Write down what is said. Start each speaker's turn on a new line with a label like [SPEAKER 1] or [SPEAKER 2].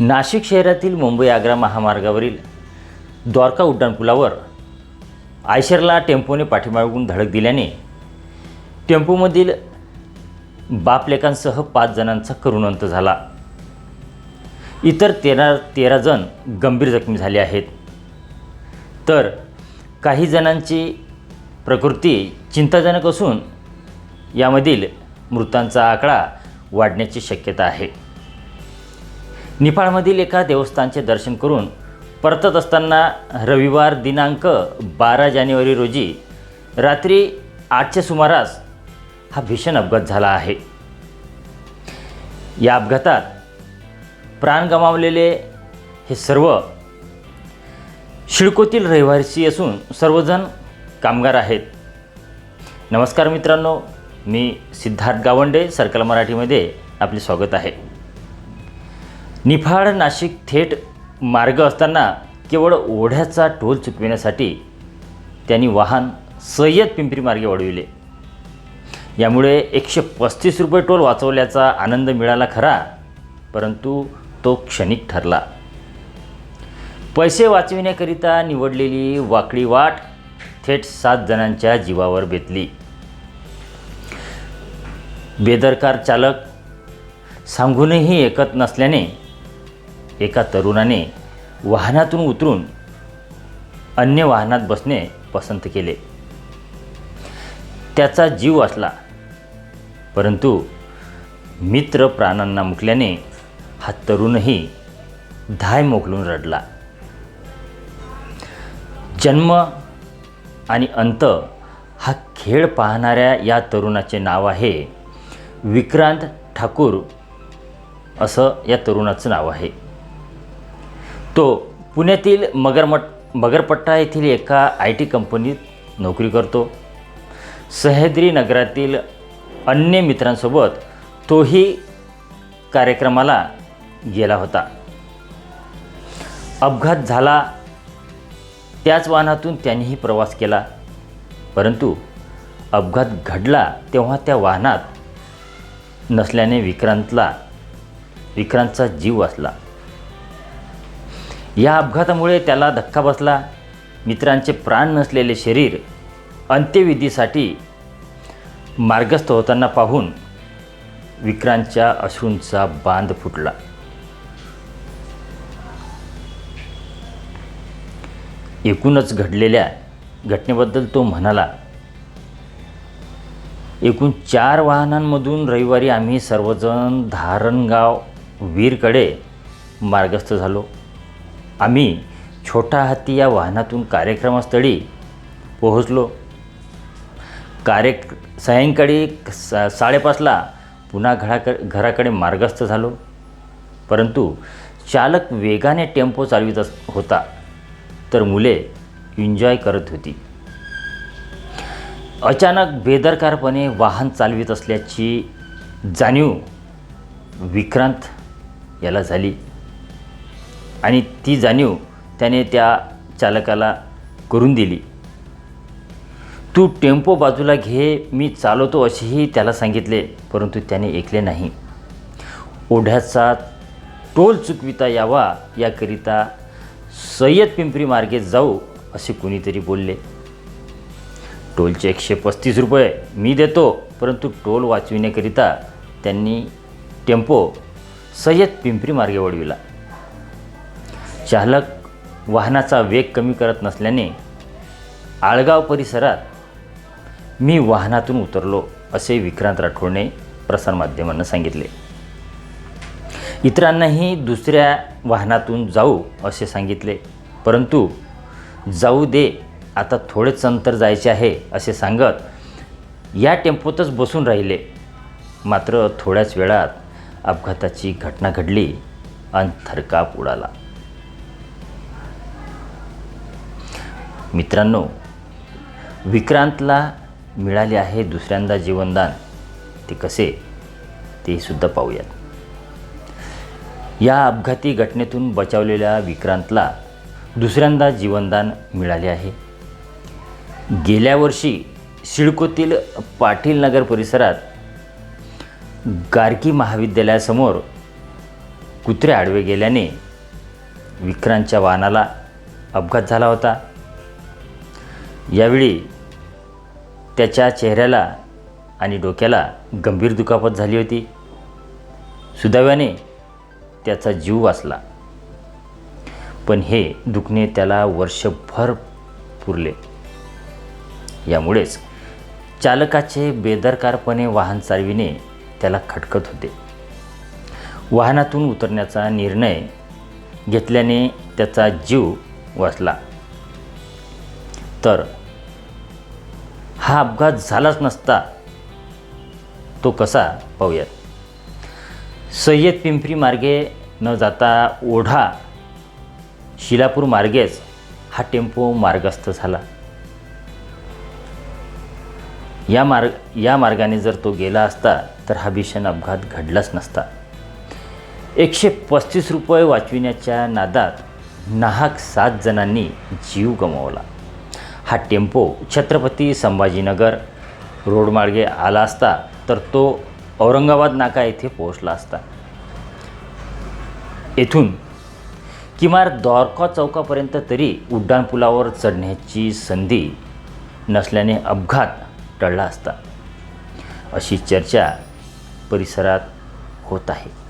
[SPEAKER 1] नाशिक शहरातील मुंबई आग्रा महामार्गावरील द्वारका उड्डाणपुलावर आयशरला टेम्पोने पाठीमागून धडक दिल्याने टेम्पोमधील बापलेकांसह पाच जणांचा करुण अंत झाला. इतर तेरा तेरा जण गंभीर जखमी झाले आहेत. तर काही जणांची प्रकृती चिंताजनक असून यामधील मृतांचा आकडा वाढण्याची शक्यता आहे. निफाळमधील एका देवस्थानचे दर्शन करून परतत असताना रविवार दिनांक बारा जानेवारी रोजी रात्री आठच्या सुमारास हा भीषण अपघात झाला आहे. या अपघातात प्राण गमावलेले हे सर्व शिळकोतील रहिवासी असून सर्वजण कामगार आहेत. नमस्कार मित्रांनो मी सिद्धार्थ गावंडे सर्कल मराठीमध्ये आपले स्वागत आहे. निफाड नाशिक थेट मार्ग असताना केवळ ओढ्याचा टोल चुकविण्यासाठी त्यांनी वाहन सय्यद पिंपरी मार्गे वळविले यामुळे एकशे पस्तीस रुपये टोल वाचवल्याचा आनंद मिळाला खरा परंतु तो क्षणिक ठरला. पैसे वाचविण्याकरिता निवडलेली वाकडी वाट थेट सात जणांच्या जीवावर बेतली. बेदरकार चालक सांगूनही ऐकत नसल्याने एका तरुणाने वाहनातून उतरून अन्य वाहनात बसणे पसंत केले. त्याचा जीव असला परंतु मित्र प्राणांना मुकल्याने हा तरुणही धाय मोकलून रडला. जन्म आणि अंत हा खेळ पाहणाऱ्या या तरुणाचे नाव आहे विक्रांत ठाकूर असं या तरुणाचं नाव आहे. तो पुण्यातील मगरमट मगरपट्टा येथील एका आय टी कंपनीत नोकरी करतो. सह्याद्री नगरातील अन्य मित्रांसोबत तोही कार्यक्रमाला गेला होता. अपघात झाला. त्याच वाहनातून त्यांनीही प्रवास केला. परंतु अपघात घडला तेव्हा त्या वाहनात नसल्याने विक्रांतला विक्रांतचा जीव वाचला. या अपघातामुळे त्याला धक्का बसला. मित्रांचे प्राण नसलेले शरीर अंत्यविधीसाठी मार्गस्थ होताना पाहून विक्रांतच्या अश्रूंचा बांध फुटला. एकूणच घडलेल्या घटनेबद्दल तो म्हणाला एकूण चार वाहनांमधून रविवारी आम्ही सर्वजण धारणगाव वीरकडे मार्गस्थ झालो. आम्ही छोटा हाती या वाहनातून कार्यक्रमस्थळी पोहोचलो. कार्य सायंकाळी सा साडेपाचला पुन्हा घराक घराकडे मार्गस्थ झालो. परंतु चालक वेगाने टेम्पो चालवित अस होता. तर मुले एन्जॉय करत होती. अचानक बेदरकारपणे वाहन चालवित असल्याची जाणीव विक्रांत याला झाली. आणि ती जाणीव त्याने त्या चालकाला करून दिली. तू टेम्पो बाजूला घे मी चालवतो असेही त्याला सांगितले परंतु त्याने ऐकले नाही. ओढ्याचा टोल चुकविता यावा याकरिता सय्यद पिंपरी मार्गे जाऊ असे कुणीतरी बोलले. टोलचे एकशे पस्तीस रुपये मी देतो परंतु टोल वाचविण्याकरिता त्यांनी टेम्पो सय्यद पिंपरी मार्गे वळविला. चालक वाहनाचा वेग कमी करत नसल्याने आळगाव परिसरात मी वाहनातून उतरलो असे विक्रांत राठोडने प्रसारमाध्यमांना सांगितले. इतरांनाही दुसऱ्या वाहनातून जाऊ असे सांगितले परंतु जाऊ दे आता थोडेच अंतर जायचे आहे असे सांगत या टेम्पोतच बसून राहिले. मात्र थोड्याच वेळात अपघाताची घटना घडली आणि थरकाप उडाला. मित्रांनो विक्रांतला मिळाले आहे दुसऱ्यांदा जीवनदान. ते कसे? ते सुद्धा पाहूयात. या अपघाती घटनेतून बचावलेल्या विक्रांतला दुसऱ्यांदा जीवनदान मिळाले आहे. गेल्या वर्षी सिडकोतील पाटील नगर परिसरात गारकी महाविद्यालयासमोर कुत्रे आडवे गेल्याने विक्रांतच्या वाहनाला अपघात झाला होता. यावेळी त्याच्या चेहऱ्याला आणि डोक्याला गंभीर दुखापत झाली होती. सुदैवाने त्याचा जीव वाचला. पण हे दुखणे त्याला वर्षभर पुरले. यामुळेच चालकाचे बेदरकारपणे वाहन चालविणे त्याला खटकत होते. वाहनातून उतरण्याचा निर्णय घेतल्याने त्याचा जीव वाचला. तर हा अपघात झालाच नसता तो कसा पाहूयात. सय्यद पिंपरी मार्गे न जाता ओढा शिलापूर मार्गेच हा टेम्पो मार्गस्थ झाला. या मार्ग या मार्गाने जर तो गेला असता तर हा भीषण अपघात घडलाच नसता. एकशे पस्तीस रुपये वाचविण्याच्या नादात नाहक सात जणांनी जीव गमावला. हा टेम्पो छत्रपती संभाजीनगर रोडमार्गे आला असता तर तो औरंगाबाद नाका येथे पोहोचला असता. येथून किमान द्वारका चौकापर्यंत तरी उड्डाणपुलावर चढण्याची संधी नसल्याने अपघात टळला असता. अशी चर्चा परिसरात होत आहे.